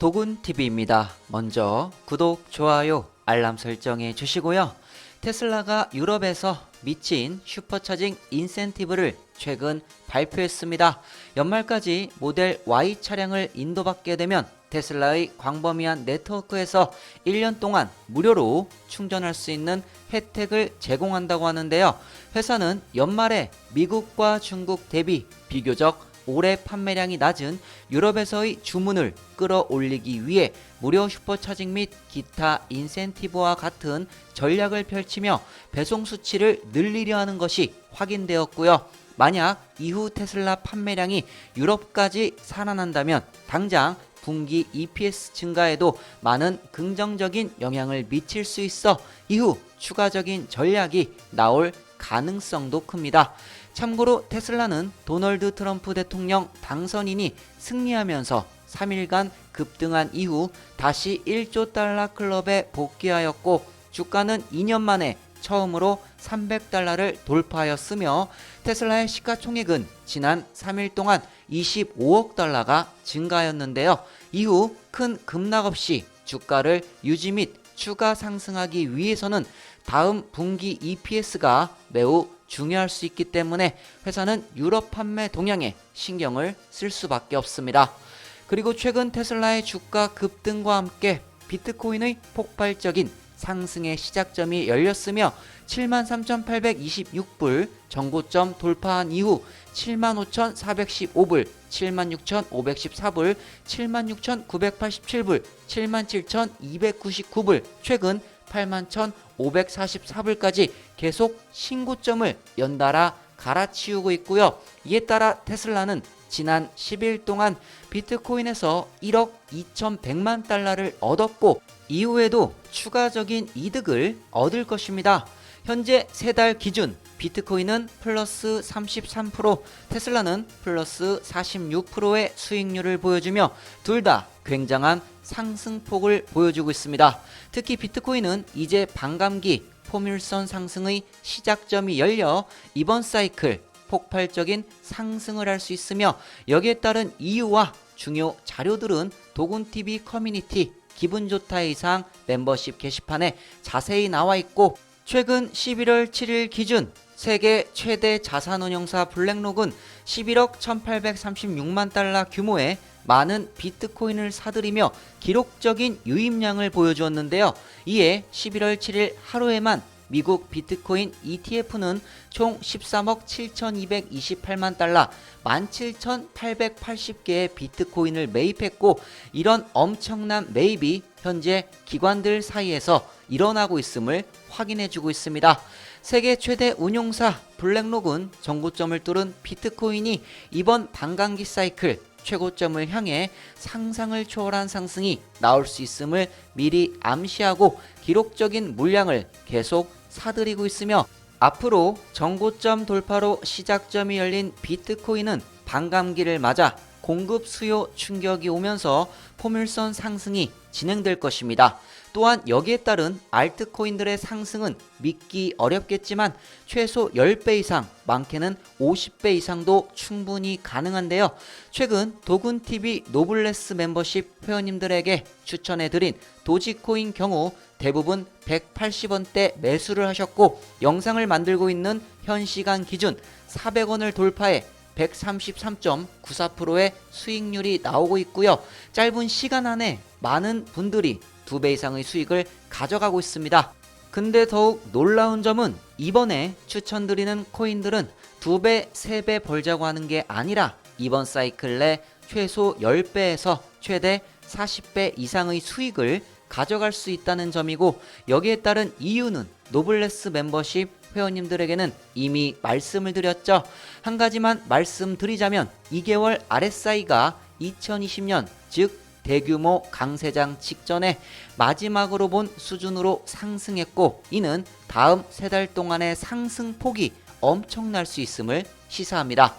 도군TV입니다. 먼저 구독, 좋아요, 알람 설정해 주시고요. 테슬라가 유럽에서 미친 슈퍼차징 인센티브를 최근 발표했습니다. 연말까지 모델 Y 차량을 인도받게 되면 테슬라의 광범위한 네트워크에서 1년 동안 무료로 충전할 수 있는 혜택을 제공한다고 하는데요. 회사는 연말에 미국과 중국 대비 비교적 올해 판매량이 낮은 유럽에서의 주문을 끌어올리기 위해 무료 슈퍼차징 및 기타 인센티브와 같은 전략을 펼치며 배송 수치를 늘리려 하는 것이 확인되었고요. 만약 이후 테슬라 판매량이 유럽까지 살아난다면 당장 분기 EPS 증가에도 많은 긍정적인 영향을 미칠 수 있어 이후 추가적인 전략이 나올 가능성도 큽니다. 참고로 테슬라는 도널드 트럼프 대통령 당선인이 승리하면서 3일간 급등한 이후 다시 1조 달러 클럽에 복귀하였고 주가는 2년 만에 처음으로 300달러를 돌파하였으며 테슬라의 시가총액은 지난 3일 동안 25억 달러가 증가하였는데요. 이후 큰 급락 없이 주가를 유지 및 추가 상승하기 위해서는 다음 분기 EPS가 매우 중요할 수 있기 때문에 회사는 유럽 판매 동향에 신경을 쓸 수밖에 없습니다. 그리고 최근 테슬라의 주가 급등과 함께 비트코인의 폭발적인 상승의 시작점이 열렸으며 73,826불 정고점 돌파한 이후 75,415불, 76,514불, 76,987불, 77,299불, 최근 81,544불까지 계속 신고점을 연달아 갈아치우고 있고요. 이에 따라 테슬라는 지난 10일 동안 비트코인에서 1억 2,100만 달러를 얻었고 이후에도 추가적인 이득을 얻을 것입니다. 현재 세 달 기준 비트코인은 플러스 33%, 테슬라는 플러스 46%의 수익률을 보여주며 둘 다 굉장한 상승폭을 보여주고 있습니다. 특히 비트코인은 이제 반감기 포뮬선 상승의 시작점이 열려 이번 사이클 폭발적인 상승을 할 수 있으며 여기에 따른 이유와 중요 자료들은 도군TV 커뮤니티 기분 좋다 이상 멤버십 게시판에 자세히 나와 있고 최근 11월 7일 기준 세계 최대 자산운용사 블랙록은 11억 1836만 달러 규모의 많은 비트코인을 사들이며 기록적인 유입량을 보여주었는데요. 이에 11월 7일 하루에만 미국 비트코인 ETF는 총 13억 7,228만 달러, 17,880개의 비트코인을 매입했고 이런 엄청난 매입이 현재 기관들 사이에서 일어나고 있음을 확인해주고 있습니다. 세계 최대 운용사 블랙록은 정고점을 뚫은 비트코인이 이번 반감기 사이클 최고점을 향해 상상을 초월한 상승이 나올 수 있음을 미리 암시하고 기록적인 물량을 계속 사들이고 있으며 앞으로 정고점 돌파로 시작점이 열린 비트코인은 반감기를 맞아 공급 수요 충격이 오면서 포물선 상승이 진행될 것입니다. 또한 여기에 따른 알트코인들의 상승은 믿기 어렵겠지만 최소 10배 이상, 많게는 50배 이상도 충분히 가능한데요. 최근 도군TV 노블레스 멤버십 회원님들에게 추천해드린 도지코인 경우 대부분 180원대 매수를 하셨고 영상을 만들고 있는 현 시간 기준 400원을 돌파해 133.94%의 수익률이 나오고 있고요. 짧은 시간 안에 많은 분들이 두 배 이상의 수익을 가져가고 있습니다. 근데 더욱 놀라운 점은 이번에 추천드리는 코인들은 두 배, 세 배 벌자고 하는 게 아니라 이번 사이클 내 최소 10배에서 최대 40배 이상의 수익을 가져갈 수 있다는 점이고 여기에 따른 이유는 노블레스 멤버십 회원님들에게는 이미 말씀을 드렸죠. 한 가지만 말씀드리자면 2개월 RSI가 2020년 즉 대규모 강세장 직전에 마지막으로 본 수준으로 상승했고 이는 다음 세 달 동안의 상승폭이 엄청날 수 있음을 시사합니다.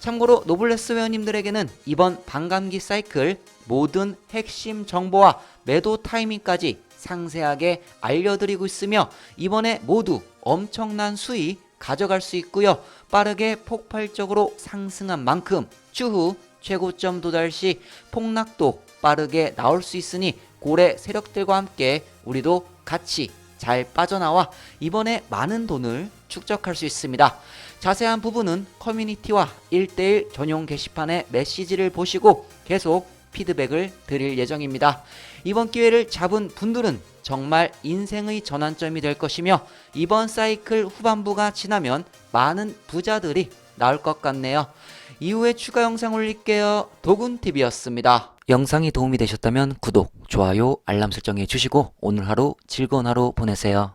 참고로 노블레스 회원님들에게는 이번 반감기 사이클 모든 핵심 정보와 매도 타이밍까지 상세하게 알려드리고 있으며 이번에 모두 엄청난 수익 가져갈 수 있고요. 빠르게 폭발적으로 상승한 만큼 추후 최고점 도달 시 폭락도 빠르게 나올 수 있으니 고래 세력들과 함께 우리도 같이 잘 빠져나와 이번에 많은 돈을 축적할 수 있습니다. 자세한 부분은 커뮤니티와 1대1 전용 게시판의 메시지를 보시고 계속 피드백을 드릴 예정입니다. 이번 기회를 잡은 분들은 정말 인생의 전환점이 될 것이며 이번 사이클 후반부가 지나면 많은 부자들이 나올 것 같네요. 이후에 추가 영상 올릴게요. 도군TV였습니다. 영상이 도움이 되셨다면 구독, 좋아요, 알람 설정해 주시고 오늘 하루 즐거운 하루 보내세요.